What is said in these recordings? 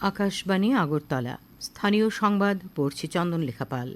আকাশবাণী আগরতলা। স্থানীয় সংবাদ পড়ছি চন্দন লেখাপাল।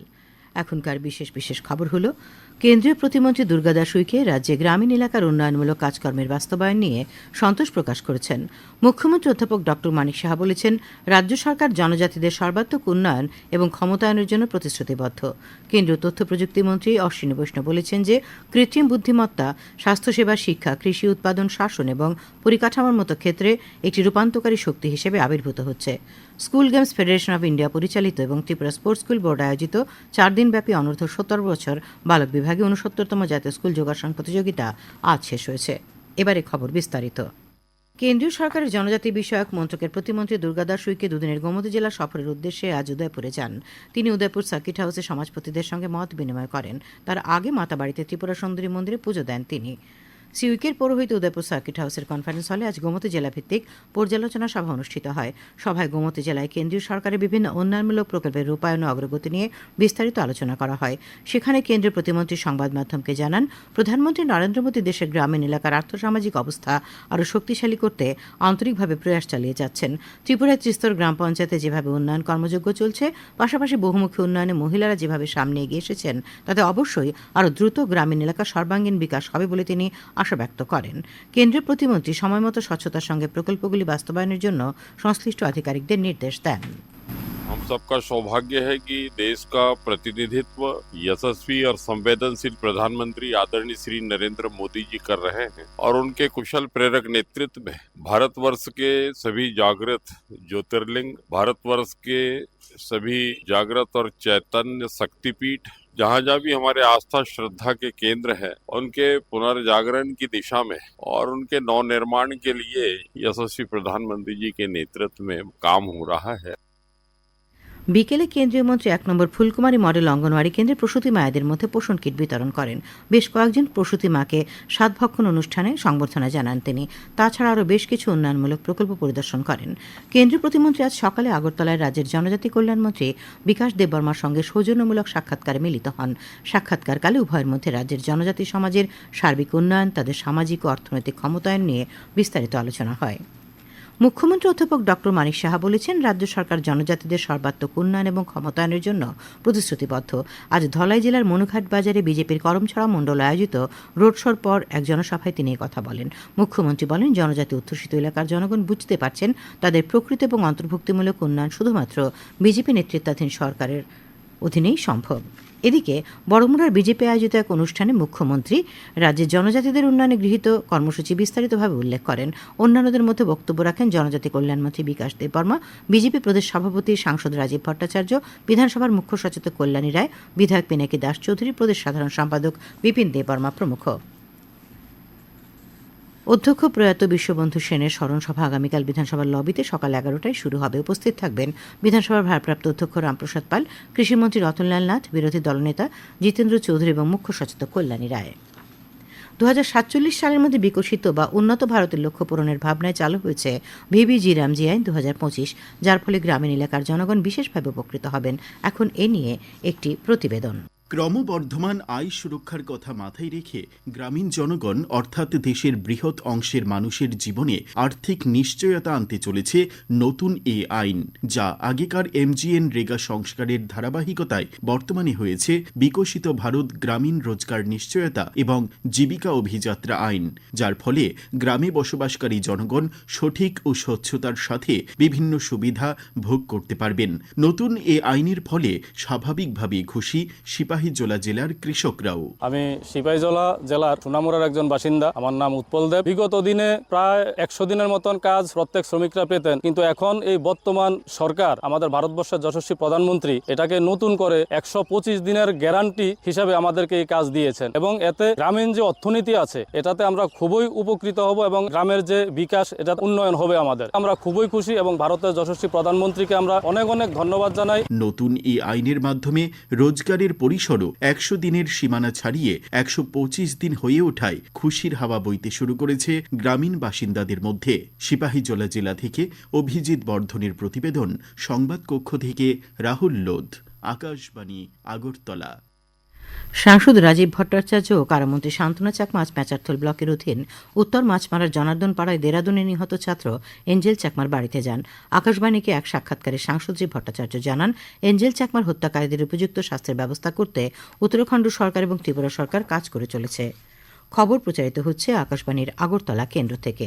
এখনকার বিশেষ বিশেষ খবর হলো, কেন্দ্রীয় প্রতিমন্ত্রী দুর্গাদাস উইকে রাজ্যে গ্রামীণ এলাকার উন্নয়নমূলক কাজকর্মের বাস্তবায়ন নিয়ে সন্তোষ প্রকাশ করেছেন। মুখ্যমন্ত্রী অধ্যাপক ড মানিক সাহা বলেছেন, রাজ্য সরকার জনজাতিদের সর্বাত্মক উন্নয়ন এবং ক্ষমতায়নের জন্য প্রতিশ্রুতিবদ্ধ। কেন্দ্রীয় তথ্য প্রযুক্তি মন্ত্রী অশ্বিনী বৈষ্ণব বলেছেন যে, কৃত্রিম বুদ্ধিমত্তা, স্বাস্থ্যসেবা, শিক্ষা, কৃষি উৎপাদন, শাসন এবং পরিকাঠামোর মতো ক্ষেত্রে একটি রূপান্তকারী শক্তি হিসেবে আবির্ভূত হচ্ছে। School games federation of India পরিচালিত এবং ত্রিপুরা স্পোর্টস স্কুল বোর্ড আয়োজিত চার দিনব্যাপী অনূর্ধ্ব সত্তর বছর বালক বিভাগে উনসত্তরতম জাতীয় স্কুল যোগাসন প্রতিযোগিতা আজ শেষ হয়েছে। এবারে খবর বিস্তারিত। কেন্দ্রীয় সরকারের জনজাতি বিষয়ক মন্ত্রকের প্রতিমন্ত্রী দুর্গাদাস উইকে দুদিনের গোমতী জেলা সফরের উদ্দেশ্যে আজ উদয়পুরে যান। তিনি উদয়পুর সার্কিট হাউসে সমাজপতিদের সঙ্গে মত বিনিময় করেন। তার আগে মাতাবাড়িতে ত্রিপুরা সুন্দরী মন্দিরে পুজো দেন তিনি। সিউইকের পৌরোহিত উদয়পুর সার্কিট হাউসের কনফারেন্স হলে আজ গোমতী জেলাভিত্তিক পর্যালোচনা সভা অনুষ্ঠিত হয়। সভায় গোমতী জেলায় কেন্দ্রীয় সরকারের বিভিন্ন উন্নয়নমূলক প্রকল্পের রূপায়ণ অগ্রগতি নিয়ে বিস্তারিত আলোচনা করা হয়। সেখানে কেন্দ্রীয় প্রতিমন্ত্রী সংবাদ মাধ্যমকে জানান, প্রধানমন্ত্রী নরেন্দ্র মোদী দেশের গ্রামীণ এলাকার আর্থসামাজিক অবস্থা আরও শক্তিশালী করতে আন্তরিকভাবে প্রয়াস চালিয়ে যাচ্ছেন। ত্রিপুরায় ত্রিস্তর গ্রাম পঞ্চায়েতে যেভাবে উন্নয়ন কর্মযোগ্য চলছে, পাশাপাশি বহুমুখী উন্নয়নে মহিলারা যেভাবে সামনে এগিয়ে এসেছেন, তাতে অবশ্যই আরও দ্রুত গ্রামীণ এলাকার সর্বাঙ্গীন বিকাশ হবে বলে তিনি আশা ব্যক্ত করেন। কেন্দ্রীয় প্রতিমন্ত্রী সময়মতো স্বচ্ছতার সঙ্গে প্রকল্পগুলি বাস্তবায়নের জন্য সংশ্লিষ্ট আধিকারিকদের নির্দেশ দেন। हम सबका सौभाग्य है कि देश का प्रतिनिधित्व यशस्वी और संवेदनशील प्रधानमंत्री आदरणीय श्री नरेंद्र मोदी जी कर रहे हैं और उनके कुशल प्रेरक नेतृत्व में भारतवर्ष के सभी जागृत ज्योतिर्लिंग, भारतवर्ष के सभी जागृत और चैतन्य शक्तिपीठ, जहाँ जहाँ भी हमारे आस्था, श्रद्धा के केंद्र है, उनके पुनर्जागरण की दिशा में और उनके नवनिर्माण के लिए यशस्वी प्रधानमंत्री जी के नेतृत्व में काम हो रहा है। বিকেলে কেন্দ্রীয় মন্ত্রী এক নম্বর ফুলকুমারী মডেল অঙ্গনওয়াড়ি কেন্দ্রে প্রসূতি মায়েদের মধ্যে পোষণ কিট বিতরণ করেন। বেশ কয়েকজন প্রসূতি মাকে সাতভক্ষণ অনুষ্ঠানে সংবর্ধনা জানান তিনি। তাছাড়া আরও বেশ কিছু উন্নয়নমূলক প্রকল্প পরিদর্শন করেন। কেন্দ্রীয় প্রতিমন্ত্রী আজ সকালে আগরতলায় রাজ্যের জনজাতি কল্যাণমন্ত্রী বিকাশ দেববর্মার সঙ্গে সৌজন্যমূলক সাক্ষাৎকারে মিলিত হন। সাক্ষাৎকারকালে উভয়ের মধ্যে রাজ্যের জনজাতি সমাজের সার্বিক উন্নয়ন, তাদের সামাজিক ও অর্থনৈতিক ক্ষমতায়ন নিয়ে বিস্তারিত আলোচনা হয়। মুখ্যমন্ত্রী অধ্যাপক ড মানিক সাহা বলেছেন, রাজ্য সরকার জনজাতিদের সর্বাত্মক উন্নয়ন এবং ক্ষমতায়নের জন্য প্রতিশ্রুতিবদ্ধ। আজ ধলাই জেলার মনুঘাট বাজারে বিজেপির করমছড়া মণ্ডল আয়োজিত রোড শোর পর এক জনসভায় তিনি কথা বলেন। মুখ্যমন্ত্রী বলেন, জনজাতি অধ্যুষিত এলাকার জনগণ বুঝতে পারছেন, তাদের প্রকৃত এবং অন্তর্ভুক্তিমূলক উন্নয়ন শুধুমাত্র বিজেপি নেতৃত্বাধীন সরকারের অধীনেই সম্ভব। এদিকে বড়মুড়ার বিজেপি আয়োজিত এক অনুষ্ঠানে মুখ্যমন্ত্রী রাজ্যের জনজাতিদের উন্নয়নে গৃহীত কর্মসূচি বিস্তারিতভাবে উল্লেখ করেন। অন্যান্যদের মধ্যে বক্তব্য রাখেন জনজাতি কল্যাণমন্ত্রী বিকাশ দেববর্মা বিজেপি প্রদেশ সভাপতি সাংসদ রাজীব ভট্টাচার্য, বিধানসভার মুখ্য সচেতক কল্যাণী রায়, বিধায়ক পিনাকি দাস চৌধুরী, প্রদেশ সাধারণ সম্পাদক বিপিন দেববর্মা প্রমুখ। অধ্যক্ষ প্রয়াত বিশ্ববন্ধু সেনের স্মরণসভা আগামীকাল বিধানসভার লবিতে সকাল এগারোটায় শুরু হবে। উপস্থিত থাকবেন বিধানসভার ভারপ্রাপ্ত অধ্যক্ষ রামপ্রসাদ পাল, কৃষিমন্ত্রী রতনলাল নাথ, বিরোধী দলনেতা জিতেন্দ্র চৌধুরী এবং মুখ্য সচেতক কল্যাণী রায়। দু হাজার সাতচল্লিশ সালের মধ্যে বিকশিত বা উন্নত ভারতের লক্ষ্য পূরণের ভাবনায় চালু হয়েছে ভিবিজি রামজি আইন দু হাজার পঁচিশ, যার ফলে গ্রামীণ এলাকার জনগণ বিশেষভাবে উপকৃত হবেন। এখন এ নিয়ে একটি প্রতিবেদন। ক্রমবর্ধমান আয় সুরক্ষার কথা মাথায় রেখে গ্রামীণ জনগণ, অর্থাৎ দেশের বৃহৎ অংশের মানুষের জীবনে আর্থিক নিশ্চয়তা আনতে চলেছে নতুন এ আইন, যা আগেকার এমজিএন রেগা সংস্কারের ধারাবাহিকতায় বর্তমানে হয়েছে বিকশিত ভারত গ্রামীণ রোজগার নিশ্চয়তা এবং জীবিকা অভিযাত্রা আইন, যার ফলে গ্রামে বসবাসকারী জনগণ সঠিক ও স্বচ্ছতার সাথে বিভিন্ন সুবিধা ভোগ করতে পারবেন। নতুন এ আইনের ফলে স্বাভাবিকভাবে খুশি সিপাহীজলা জেলার কৃষকরাও আমি সিপাহীজলা জেলার সোনামুড়ার একজন বাসিন্দা। আমার নাম উৎপল দেব। বিগত দিনে প্রায় একশো দিনের মতন কাজ প্রত্যেক শ্রমিকরা পেতেন। কিন্তু এখন এই বর্তমান সরকার আমাদের ভারতবর্ষের যশস্বী প্রধানমন্ত্রী এটাকে নতুন করে একশো পঁচিশ দিনের গ্যারান্টি হিসাবে আমাদেরকে এই কাজ দিয়েছেন। এবং এতে গ্রামীণ যে অর্থনীতি আছে এটাতে আমরা খুবই উপকৃত হব এবং গ্রামের যে বিকাশ এটা উন্নয়ন হবে আমাদের। আমরা খুবই খুশি এবং ভারতের যশস্বী প্রধানমন্ত্রীকে আমরা অনেক অনেক ধন্যবাদ জানাই। নতুন এই আইনের মাধ্যমে রোজগারের পরিসরও একশো দিনের সীমানা ছাড়িয়ে একশো পঁচিশ দিন হয়ে ওঠায় খুশির হাওয়া বইতে শুরু করেছে গ্রামীণ বাসিন্দাদের মধ্যে। সিপাহীজলা জেলা থেকে অভিজিৎ বর্ধনের প্রতিবেদন সংবাদ কক্ষ থেকে রাহুল লোধ। আকাশবাণী, আগরতলা। সাংসদ রাজীব ভট্টাচার্য ও কারামন্ত্রী শান্তনা আজ প্যাচারথল ব্লকের অধীন উত্তর মাছমারার জনার্দন পাড়ায় দেরাদুনে নিহত ছাত্র এঞ্জেল চাকমার বাড়িতে যান। আকাশবাণীকে এক সাক্ষাৎকারে সাংসদ শ্রী ভট্টাচার্য জানান, এঞ্জেল চাকমার হত্যাকারীদের উপযুক্ত শাস্তির ব্যবস্থা করতে উত্তরাখণ্ড সরকার এবং ত্রিপুরা সরকার কাজ করে চলেছে। খবর প্রচারিত হচ্ছে আকাশবাণীর আগরতলা কেন্দ্র থেকে।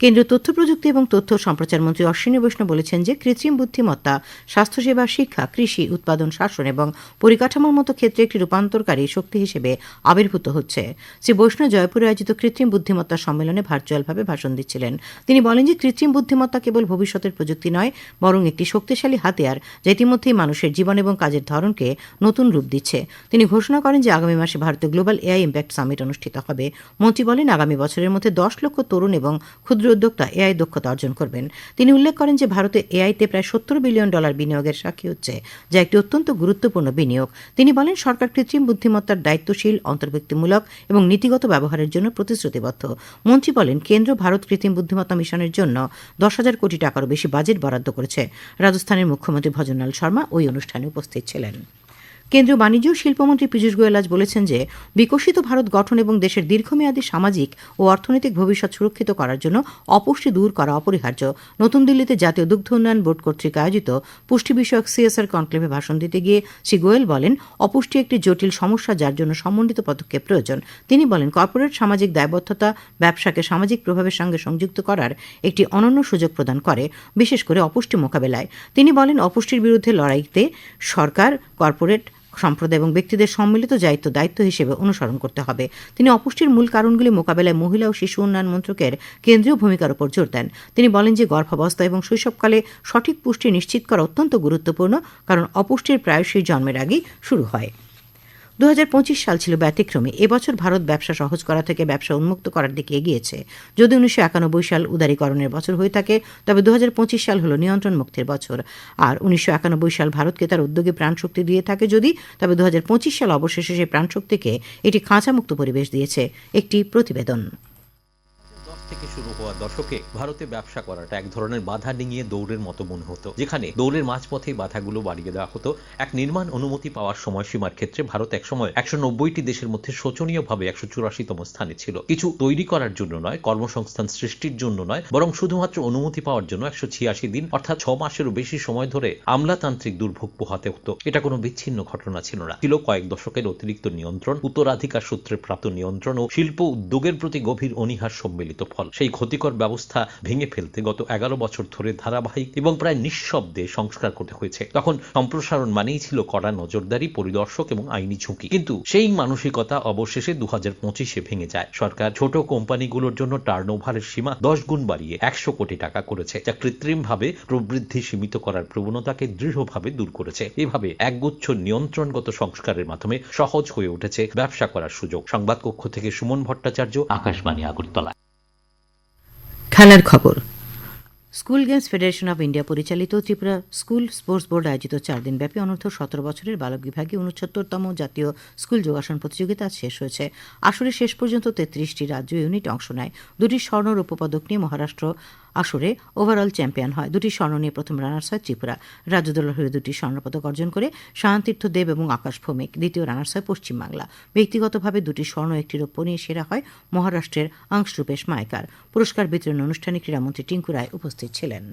কেন্দ্রীয় তথ্য প্রযুক্তি এবং তথ্য সম্প্রচার মন্ত্রী অশ্বিনী বৈষ্ণব বলেছেন যে কৃত্রিম বুদ্ধিমত্তা, স্বাস্থ্যসেবা, শিক্ষা, কৃষি, উৎপাদন, শাসন এবং পরিকাঠামোর মতো ক্ষেত্রে একটি রূপান্তরকারী শক্তি হিসেবে আবির্ভূত হচ্ছে। শ্রী বৈষ্ণব জয়পুরে আয়োজিত কৃত্রিম বুদ্ধিমত্তা সম্মেলনে ভার্চুয়ালভাবে ভাষণ দিচ্ছিলেন। তিনি বলেন যে কৃত্রিম বুদ্ধিমত্তা কেবল ভবিষ্যতের প্রযুক্তি নয়, বরং একটি শক্তিশালী হাতিয়ার যা ইতিমধ্যেই মানুষের জীবন এবং কাজের ধরনকে নতুন রূপ দিচ্ছে। তিনি ঘোষণা করেন যে আগামী মাসে ভারতে গ্লোবাল এআই ইম্প্যাক্ট সামিট অনুষ্ঠিত হবে। মন্ত্রী বলেন, আগামী বছরের মধ্যে দশ লক্ষ তরুণ এবং ক্ষুদ্র উদ্যোক্তা এআই দক্ষতা অর্জন করবেন। তিনি উল্লেখ করেন যে ভারতে এআইতে প্রায় সত্তর বিলিয়ন ডলার বিনিয়োগের সাক্ষী হচ্ছে, যা একটি অত্যন্ত গুরুত্বপূর্ণ বিনিয়োগ। তিনি বলেন, সরকার কৃত্রিম বুদ্ধিমত্তার দায়িত্বশীল, অন্তর্ভুক্তিমূলক এবং নীতিগত ব্যবহারের জন্য প্রতিশ্রুতিবদ্ধ। মন্ত্রী বলেন, কেন্দ্র ভারত কৃত্রিম বুদ্ধিমত্তা মিশনের জন্য দশ হাজার কোটি টাকারও বেশি বাজেট বরাদ্দ করেছে। রাজস্থানের মুখ্যমন্ত্রী ভজনলাল শর্মা ওই অনুষ্ঠানে উপস্থিত ছিলেন। কেন্দ্রীয় বাণিজ্য ও শিল্পমন্ত্রী পীযূষ গোয়েল আজ বলেছেন যে, বিকশিত ভারত গঠন এবং দেশের দীর্ঘমেয়াদী সামাজিক ও অর্থনৈতিক ভবিষ্যৎ সুরক্ষিত করার জন্য অপুষ্টি দূর করা অপরিহার্য। নতুন দিল্লিতে জাতীয় দুগ্ধ উন্নয়ন বোর্ড কর্তৃক আয়োজিত পুষ্টি বিষয়ক সিএসআর কনক্লেভে ভাষণ দিতে গিয়ে শ্রী গোয়েল বলেন, অপুষ্টি একটি জটিল সমস্যা যার জন্য সমন্বিত পদক্ষেপ প্রয়োজন। তিনি বলেন, কর্পোরেট সামাজিক দায়বদ্ধতা ব্যবসাকে সামাজিক প্রভাবের সঙ্গে সংযুক্ত করার একটি অনন্য সুযোগ প্রদান করে, বিশেষ করে অপুষ্টি মোকাবেলায়। তিনি বলেন, অপুষ্টির বিরুদ্ধে লড়াইতে সরকার, কর্পোরেট সম্প্রদায় এবং ব্যক্তিদের সম্মিলিত দায়িত্ব দায়িত্ব হিসেবে অনুসরণ করতে হবে। তিনি অপুষ্টির মূল কারণগুলি মোকাবেলায় মহিলা ও শিশু উন্নয়ন মন্ত্রকের কেন্দ্রীয় ভূমিকার উপর জোর দেন। তিনি বলেন যে গর্ভাবস্থা এবং শৈশবকালে সঠিক পুষ্টি নিশ্চিত করা অত্যন্ত গুরুত্বপূর্ণ, কারণ অপুষ্টির প্রায়শই জন্মের আগেই শুরু হয়। দু হাজার পঁচিশ সাল ছিল ব্যতিক্রমী। এবছর ভারত ব্যবসা সহজ করা থেকে ব্যবসা উন্মুক্ত করার দিকে এগিয়েছে। যদি উনিশশো একানব্বই সাল উদারীকরণের বছর হয়ে থাকে, তবে দুহাজার পঁচিশ সাল হল নিয়ন্ত্রণ মুক্তির বছর। আর উনিশশো একানব্বই সাল ভারতকে তার উদ্যোগে প্রাণশক্তি দিয়ে থাকে যদি, তবে দুহাজার পঁচিশ সাল অবশেষে সেই প্রাণশক্তিকে এটি খাঁচামুক্ত পরিবেশ দিয়েছে, একটি প্রতিবেদন। থেকে শুরু হওয়া দশকে ভারতে ব্যবসা করাটা এক ধরনের বাধা ডিঙিয়ে দৌড়ের মতো মনে হতো, যেখানে দৌড়ের মাঝপথে বাধাগুলো বাড়িয়ে দেওয়া হতো। এক নির্মাণ অনুমতি পাওয়ার সময়সীমার ক্ষেত্রে ভারত একসময় একশো নব্বইটি দেশের মধ্যে শোচনীয়ভাবে একশো চুরাশিতম স্থানে ছিল। কিছু তৈরি করার জন্য নয়, কর্মসংস্থান সৃষ্টির জন্য নয়, বরং শুধুমাত্র অনুমতি পাওয়ার জন্য একশো ছিয়াশি দিন, অর্থাৎ ছ মাসেরও বেশি সময় ধরে আমলাতান্ত্রিক দুর্ভোগ পোহাতে হতো। এটা কোনো বিচ্ছিন্ন ঘটনা ছিল না। ছিল কয়েক দশকের অতিরিক্ত নিয়ন্ত্রণ, উত্তরাধিকার সূত্রে প্রাপ্ত নিয়ন্ত্রণ ও শিল্প উদ্যোগের প্রতি গভীর অনীহার সম্মিলিত ফল। সেই ক্ষতিকর ব্যবস্থা ভেঙে ফেলতে গত এগারো বছর ধরে ধারাবাহিক এবং প্রায় নিঃশব্দে সংস্কার করতে হয়েছে। তখন সম্প্রসারণ মানেই ছিল কড়া নজরদারি, পরিদর্শক এবং আইনি ঝুঁকি। কিন্তু সেই মানসিকতা অবশেষে দু হাজার পঁচিশে ভেঙে যায়। সরকার ছোট কোম্পানিগুলোর জন্য টার্ন ওভারের সীমা দশ গুণ বাড়িয়ে একশো কোটি টাকা করেছে, যা কৃত্রিমভাবে প্রবৃদ্ধি সীমিত করার প্রবণতাকে দৃঢ়ভাবে দূর করেছে। এভাবে একগুচ্ছ নিয়ন্ত্রণগত সংস্কারের মাধ্যমে সহজ হয়ে উঠেছে ব্যবসা করার সুযোগ। সংবাদ কক্ষ থেকে সুমন ভট্টাচার্য, আকাশবাণী আগরতলা। খেলার খবর। School games federation of India পরিচালিত ত্রিপুরা স্কুল স্পোর্টস বোর্ড আয়োজিত চার দিনব্যাপী অনূর্ধ্ব সতেরো বছরের বালক বিভাগে উনসত্তরতম জাতীয় স্কুল যোগাসন প্রতিযোগিতা শেষ হয়েছে। আসরে শেষ পর্যন্ত তেত্রিশটি রাজ্য ইউনিট অংশ নেয়। দুটি স্বর্ণ রৌপ্য পদক নিয়ে মহারাষ্ট্র আসরে ওভারঅল চ্যাম্পিয়ন হয়। দুটি স্বর্ণ নিয়ে প্রথম রানার্স হয় ত্রিপুরা। রাজ্য দলের হয়ে দুটি স্বর্ণপদক অর্জন করে শান্তীর্থ দেব এবং আকাশ ভৌমিক। দ্বিতীয় রানার্স হয় পশ্চিমবাংলা। ব্যক্তিগতভাবে দুটি স্বর্ণ, একটি রৌপ্য নিয়ে সেরা হয় মহারাষ্ট্রের অংশরূপেশ মায়কার পুরস্কার বিতরণ অনুষ্ঠানে ক্রীড়ামন্ত্রী টিঙ্কু রায় উপস্থিত ছিলেন।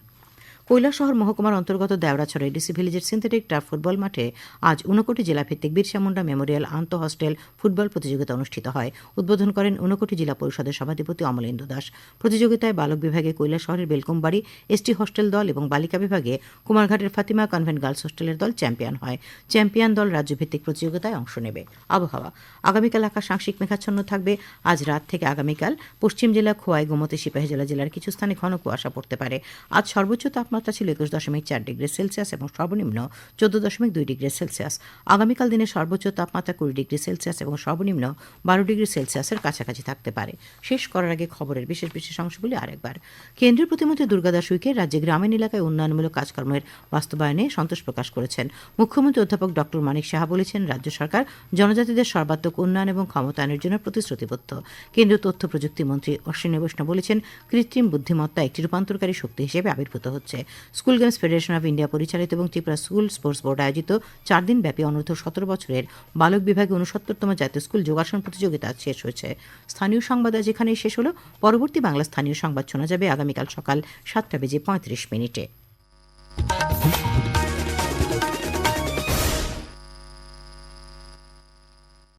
কৈলাসহর মহকুমার অন্তর্গত দেওড়াছড়া এডিসি ভিলেজের সিনথেটিক টার্ফ ফুটবল মাঠে আজ ঊনকোটি জেলাভিত্তিক বিরসা মুন্ডা মেমোরিয়াল আন্তঃ হস্টেল ফুটবল প্রতিযোগিতা অনুষ্ঠিত হয়। উদ্বোধন করেন ঊনকোটি জেলা পরিষদের সভাধিপতি অমলেন্দু দাস। প্রতিযোগিতায় বালক বিভাগে কৈলাসহরের বেলকুমবাড়ি, এসটি হস্টেল দল এবং বালিকা বিভাগে কুমারঘাটের ফাতিমা কনভেন্ট গার্লস হোস্টেলের দল চ্যাম্পিয়ন হয়। চ্যাম্পিয়ন দল রাজ্যভিত্তিক প্রতিযোগিতায় অংশ নেবে। আবহাওয়া। আগামীকাল আকাশ আংশিক মেঘাচ্ছন্ন থাকবে। আজ রাত থেকে আগামীকাল পশ্চিম জেলা খোয়াই, গোমতী সিপাহীজলা জেলার কিছু স্থানে ঘন কুয়াশা পড়তে পারে। আজ সর্বোচ্চ তাপমাত্রা তাপমাত্রা ছিল একুশ দশমিক চার ডিগ্রি সেলসিয়াস এবং সর্বনিম্ন চোদ্দ দশমিক দুই ডিগ্রি সেলসিয়াস। আগামীকাল দিনের সর্বোচ্চ তাপমাত্রা কুড়ি ডিগ্রি সেলসিয়াস এবং সর্বনিম্ন বারো ডিগ্রি সেলসিয়াসের কাছাকাছি থাকতে পারে। শেষ করার আগে খবরের বিশেষ বিশেষ অংশগুলি আরেকবার। কেন্দ্রীয় প্রতিমন্ত্রী দুর্গাদাস উইকে রাজ্যে গ্রামীণ এলাকায় উন্নয়নমূলক কাজকর্মের বাস্তবায়নে সন্তোষ প্রকাশ করেছেন। মুখ্যমন্ত্রী অধ্যাপক ডক্টর মানিক সাহা বলেছেন, রাজ্য সরকার জনজাতিদের সর্বাত্মক উন্নয়ন এবং ক্ষমতায়নের জন্য প্রতিশ্রুতিবদ্ধ। কেন্দ্রীয় তথ্য প্রযুক্তি মন্ত্রী অশ্বিনী বৈষ্ণব বলেছেন, কৃত্রিম বুদ্ধিমত্তা একটি রূপান্তরকারী শক্তি হিসেবে আবির্ভূত হচ্ছে। School games federation of India পরিচালিত এবং ত্রিপুরা স্কুল স্পোর্টস বোর্ড আয়োজিত চার দিন ব্যাপী সতেরো বছরের বালক বিভাগে উনসত্তরতম জাতীয় স্কুল যোগাসন প্রতিযোগিতা শেষ হয়েছে। স্থানীয় সংবাদ আজ এখানেই শেষ হলো। পরবর্তী বাংলা স্থানীয় সংবাদ শোনা যাবে আগামীকাল সকাল সাতটা বেজে পঁয়ত্রিশ মিনিটে।